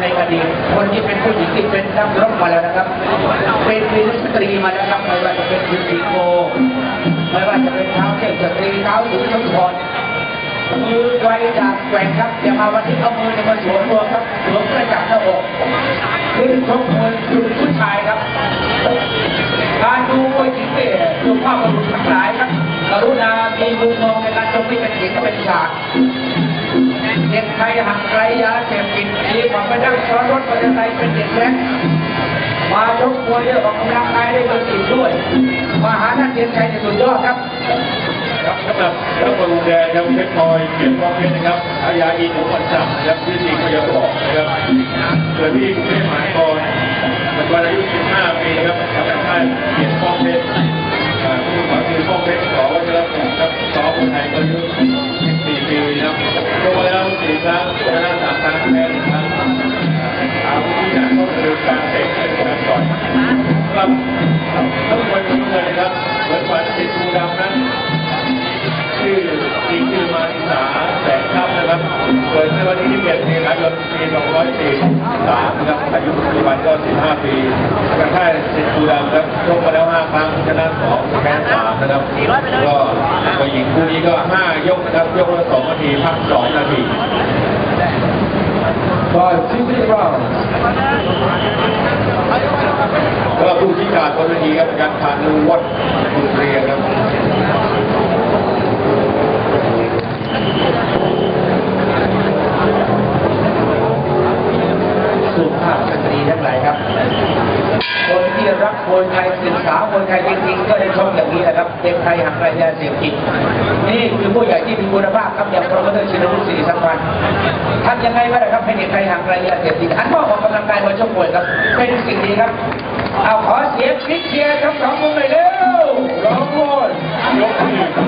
ในอดีตคนนี้เป็นผู้หญิงที่เป็นนักรบมาแล้วนะครับ เป็นมินิสตรีมาแล้วครับไม่ว่าจะเป็นคุณสีโกไม่ว่าจะเป็นเท้าเทพสตรีเท้าหญิงทุกคนมือไกลจากแกว่งครับอย่ามาวันที่เอามือจะมาสวมตัวครับสวมกระจับหน้าอกขึ้นชกมวยคือผู้ชายครับการดูมวยหญิงเนี่ยดูภาพบรุทั้งหลายครับกรุณามีมุมมองในการชมที่เป็นหญิงก็เป็นฉาก เด็กไทยหักไกลยาเสพติดดีกว่าไปนั่งซ้อนรถมอเตอร์ไซค์เป็นเด็กแว้นมาชกมวยเรื่องออกกำลังกายได้เงินติดด้วยมาหาท่านเทียนชัยในสุดยอดครับครับสำหรับนักบอลแดงครับเพชรพลอยเกียรติกองเพชรนะครับอาญาอีกของวันจันทร์นะครับที่จริงก็ยังบอกนะครับเกิดที่กรุงเทพมหานคร ครับทั้งหมวยทั้งเงินะครับเหมือนฝันสิทธิ์ภูดำนั้นชื่อจริงชื่อมานิสาแสงทัพนะครับเกิดในวันที่21เมษายนปี2543นะครับอายุปัจจุบันก็15 ปีกระทั่งสิทธิ์ภูดำครับชกมาแล้ว 5 ครั้งชนะ2แพ้3นะครับก็ผู้หญิงคู่นี้ก็ 5 ยกนะครับ ยกละ2นาทีพัก 2 นาที Five, two minute round. ก็ผู้ชี้ขาดบนเวทีครับอาจารย์พานุวัฒน์บุญเรียงครับสุภาพสตรีทั้งหลายครับ คนที่รักมวยไทยศึกษามวยไทยจริงๆก็ได้ชมอย่างนี้แหละครับเด็กไทยห่างไกลยาเสพติดนี่คือผู้ใหญ่ที่มีคุณภาพครับอย่างโปรโมเตอร์ชินวุฒิศรีสัมพันธ์ทำยังไงวะนะครับให้เด็กไทยห่างไกลยาเสพติดหันมาออกกำลังกายมาชกมวยครับเป็นสิ่งดีครับ เอาขอเสียงคลิกเชียร์ทั้งสองคนหน่อยเร็วร้องโวยยกมือ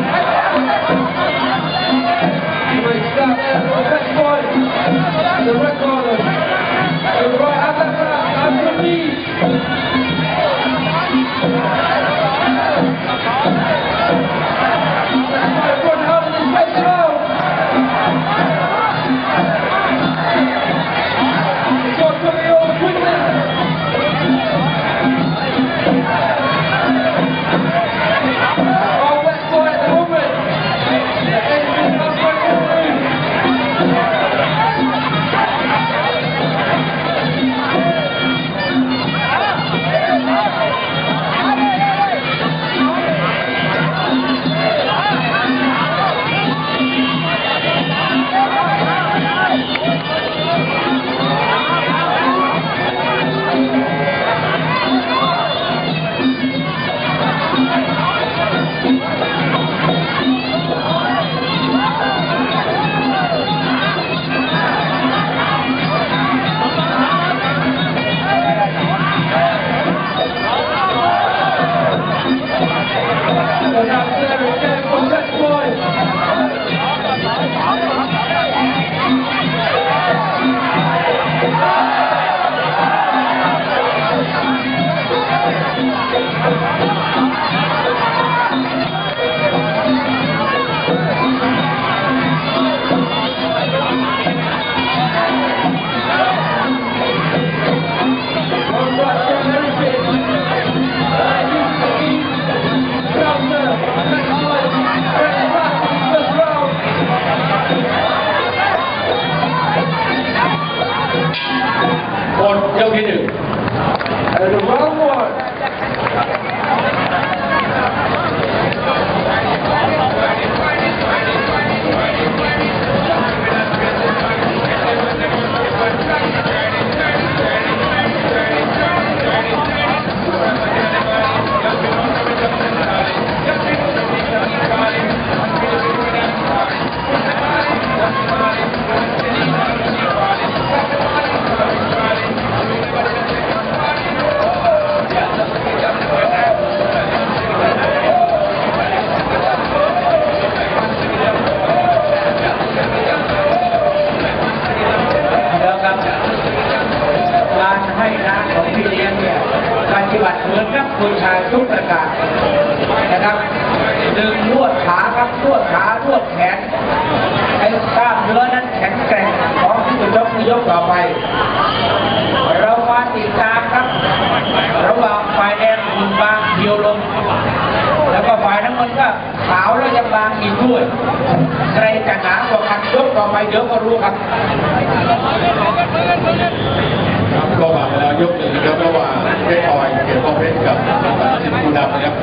ครับ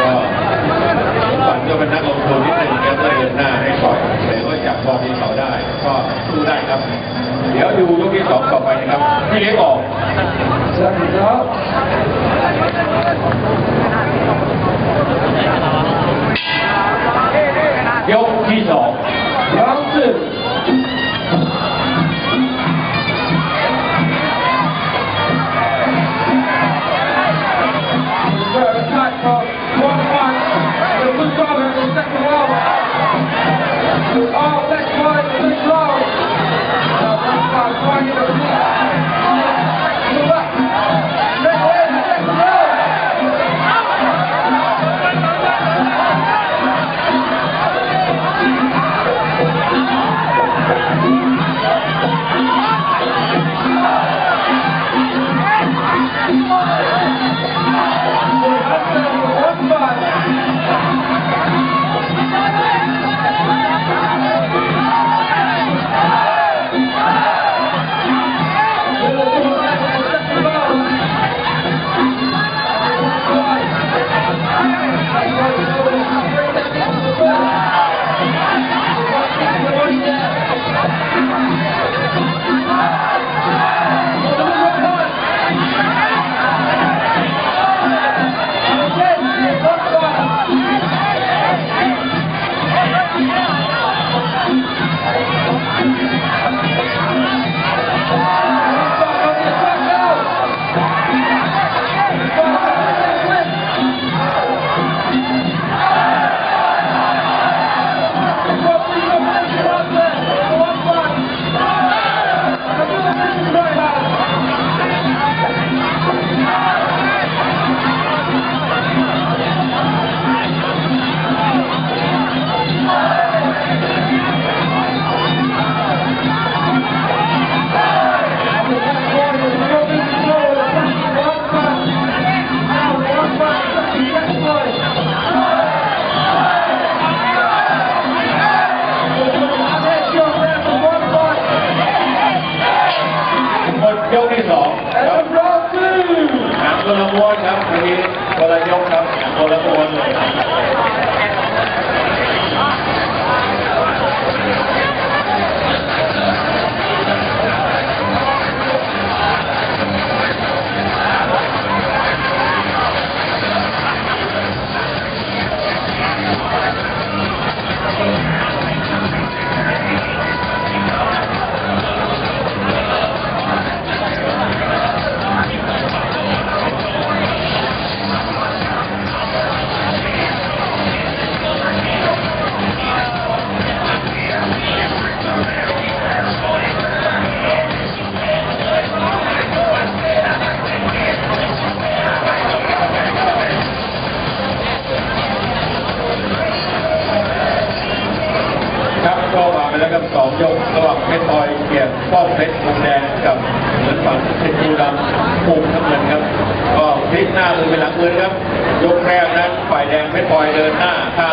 ก็ฝันก็เป็นนักลงทุนนิดหนึ่งนะครับก็เดินหน้าให้ก่อยแต่ก็จับพอมีเขาได้ ก็สู้ได้ครับ เดี๋ยวดูยกที่สองต่อไปนะครับพี่เล็กออกเชิญครับ คนละคนเลย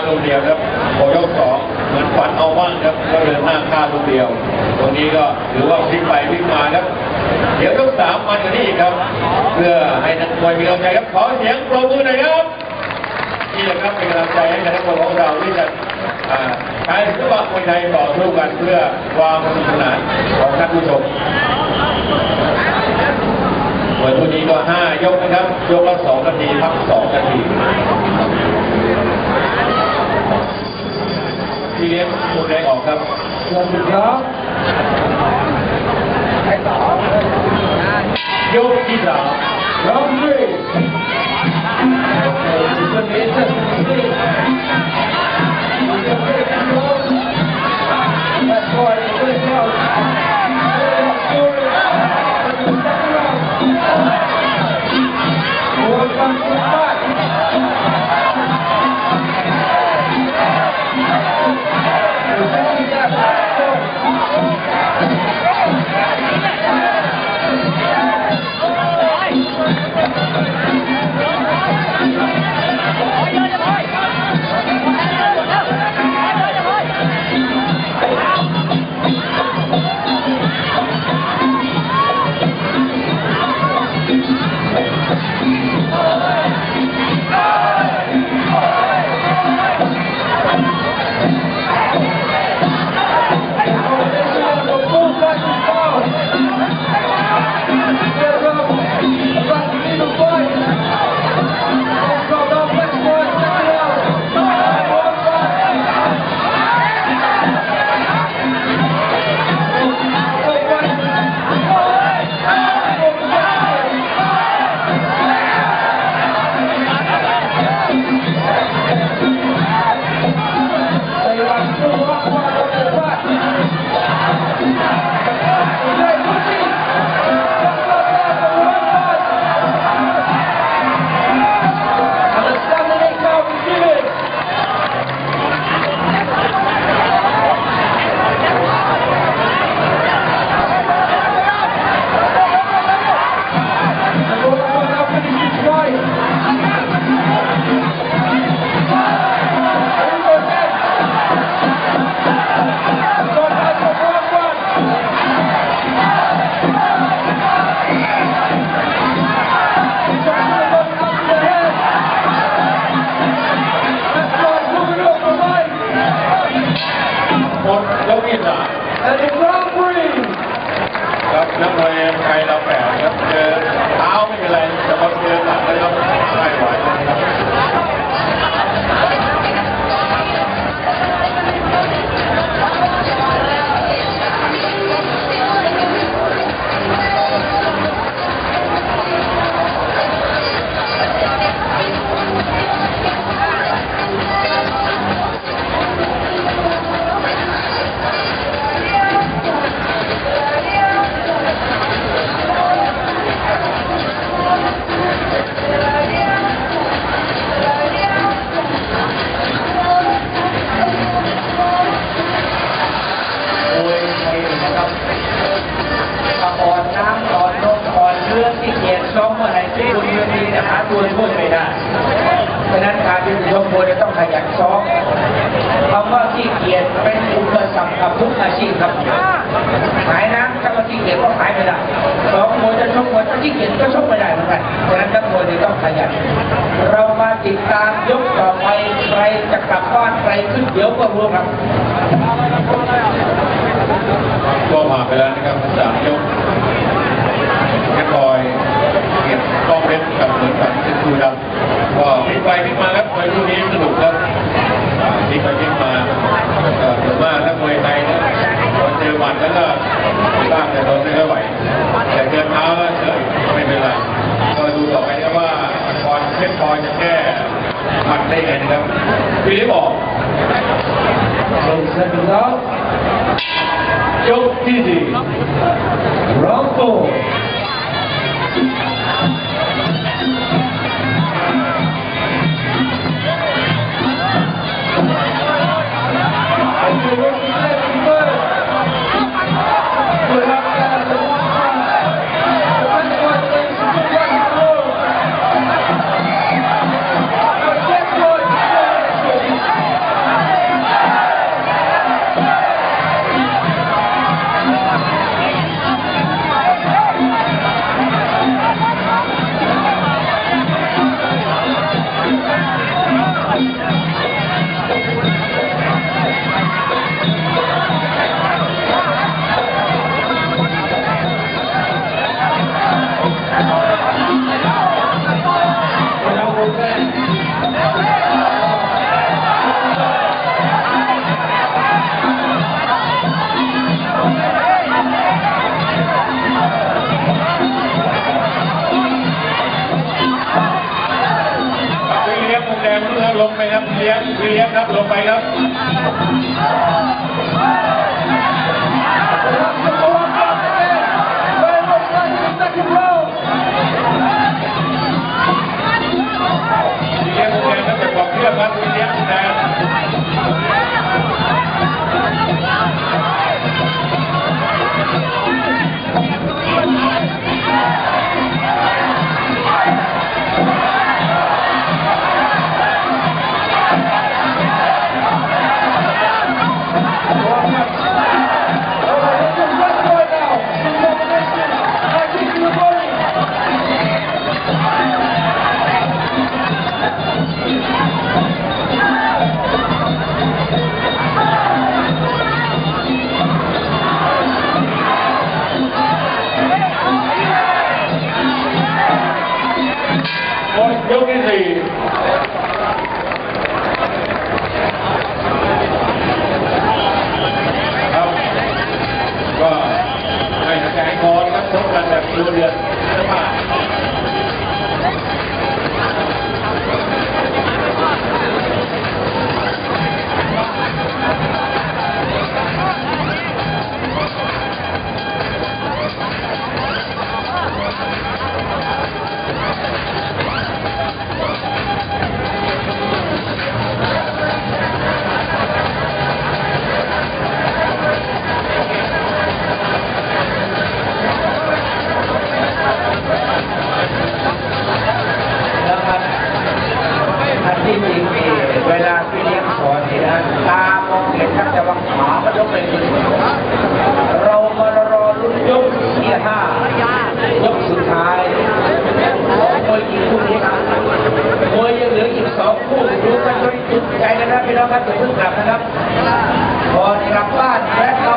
ลูกเดียวครับพอยกสองเหมือนฝันเอาบ้างครับก็เดินหน้าฆ่าลูกเดียว ตรงนี้ก็ถือว่าพลิกไปพลิกมาครับ เดี๋ยวยกสามมันกันนี้อีกครับ เพื่อให้นักมวยมีกำลังใจครับขอเสียงปรบมือหน่อยครับนี่แหละครับเป็นกำลังใจให้นักมวยของเราที่จะใช้ศิลปะมวยไทยต่อสู้กันเพื่อความสนุกสนานของท่านผู้ชมมวยคู่นี้ก็ห้ายกนะครับ ยกละสองนาที พักสองนาที พี่เลี้ยงมุมแดงออกครับเชิญครับยกที่สาม Round three. It's a- it's a- That's ทีจะหาตัวช่วยไม่ได้ฉะนั้นการเป็นยกมวยจะต้องขยันซ้อมคำว่าขี้เกียจเป็นอุปสรรคกับทุกอาชีพครับขายน้ำถ้าว่าขี้เกียจก็ขายไม่ได้ซ้อมมวยจะชกมวยถ้าขี้เกียจก็ชกไม่ได้เหมือนกันฉะนั้นนักมวยจะต้องขยัน เรามาติดตามยกต่อไปใครจะกลับบ้านใครขึ้นเดี๋ยวก็รู้ครับก็ผ่านไปแล้วนะครับสามยกแค่คอย เก็บกล้องเพชรกับเหมือนกับเป็นคูดำก็พลิกไปพลิกมาครับมวยคู่นี้สนุกครับอ่าพลิกไปพลิกมาเอ่อส่วนมาถ้ามวยไทยนะพอเจอหมัดแล้วก็บ้างแต่โดนไม่ค่อยไหวแต่เจอเท้าเฉยไม่เป็นไรก็ดูต่อไปนะว่าคอนเพชรคอยจะแก้หมัดได้ไงนะครับพี่ได้บอก Ladies and gentlemen, ยกที่สี่ round four. And Thank you. ลงไปครับเลียงเลียงครับลงไปครับเลียมมุมแดงครับจากบอกเพื่อนครับเลียงแดง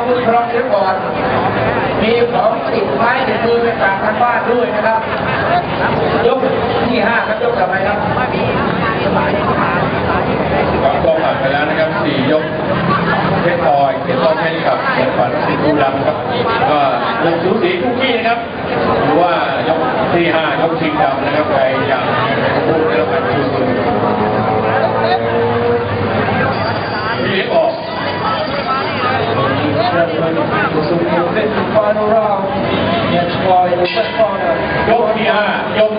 ต้องวิเคราะห์เสียก่อน มีของติดไม้ติดมือไปฝากทางบ้านด้วยนะครับ ยกที่ห้าครับยกต่อไปครับครับก็ผ่านไปแล้วนะครับสี่ยกเพชรพลอยเพชรพลอยใช้กับเหมือฝันสิบูรังครับ ก็ลงสูสีคุกกี้นะครับหรือว่ายกที่ห้ายกชิงดำนะครับใครอยากพูดได้รัร final round. Next by the west corner. ยกที่ห้ายก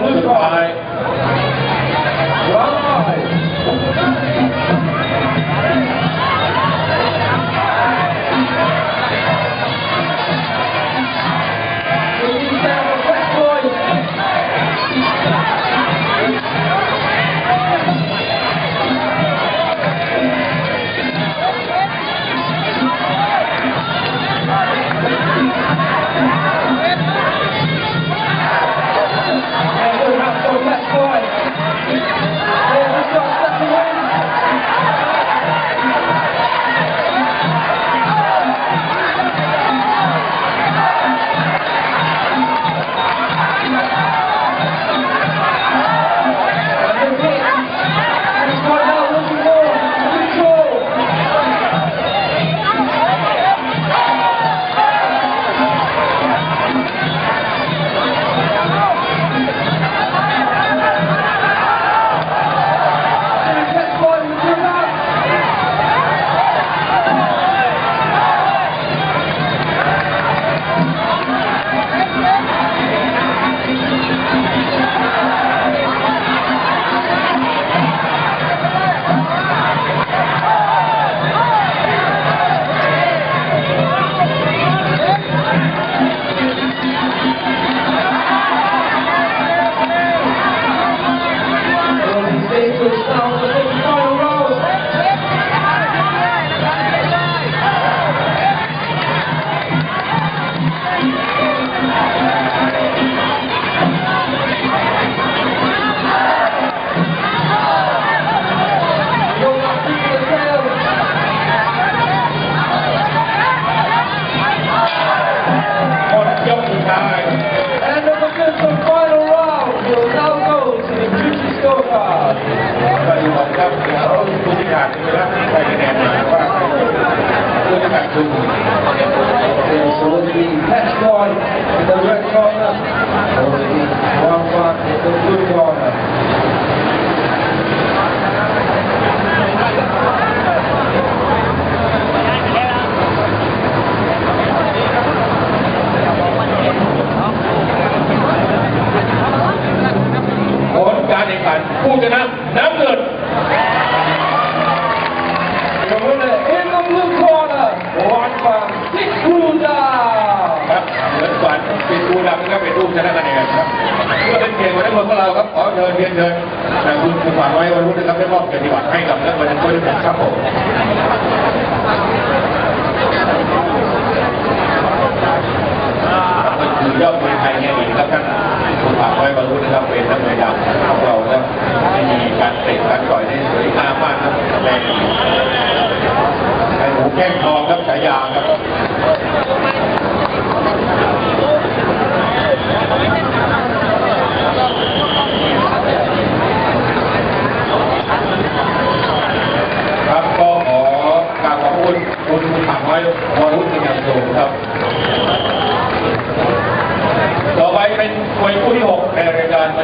ผู้ที่ขาดคือ This will be Patch Boy in the red corner. Will be One One in the blue corner. ผลการแข่งขันผู้ชนะน้ำเงิน The winner in the blue corner, One One Six Bruiser. ครับเหมือนฝันเป็นผู้นำนะครับเป็นผู้ชนะคะแนนครับเพื่อเป็นเกียรติของนักมวยของเราครับขอเชิญเรียนเชิญแต่คุณคุณฝัน ไว้วันรุ่นนะครับได้มอบเกียรติบัตรให้กับนักมวยทั้งคู่ทุกท่านครับผมก็คือยอดมวยไทยเนี่ยอีกครับท่านคุณฝันไว้วันรุ่นะครับเป็นนักมวยดังของเราครับที่มีการเตะการต่อยได้สวยงามมากครับแรงไอ้หูแก้งทองครับฉายาครับก็ขอกราบขอบ คุณคุณผักไว้วรุษเป็นอย่างสูงครับ ต่อไปเป็นมวยคู่ที่6ในรายการ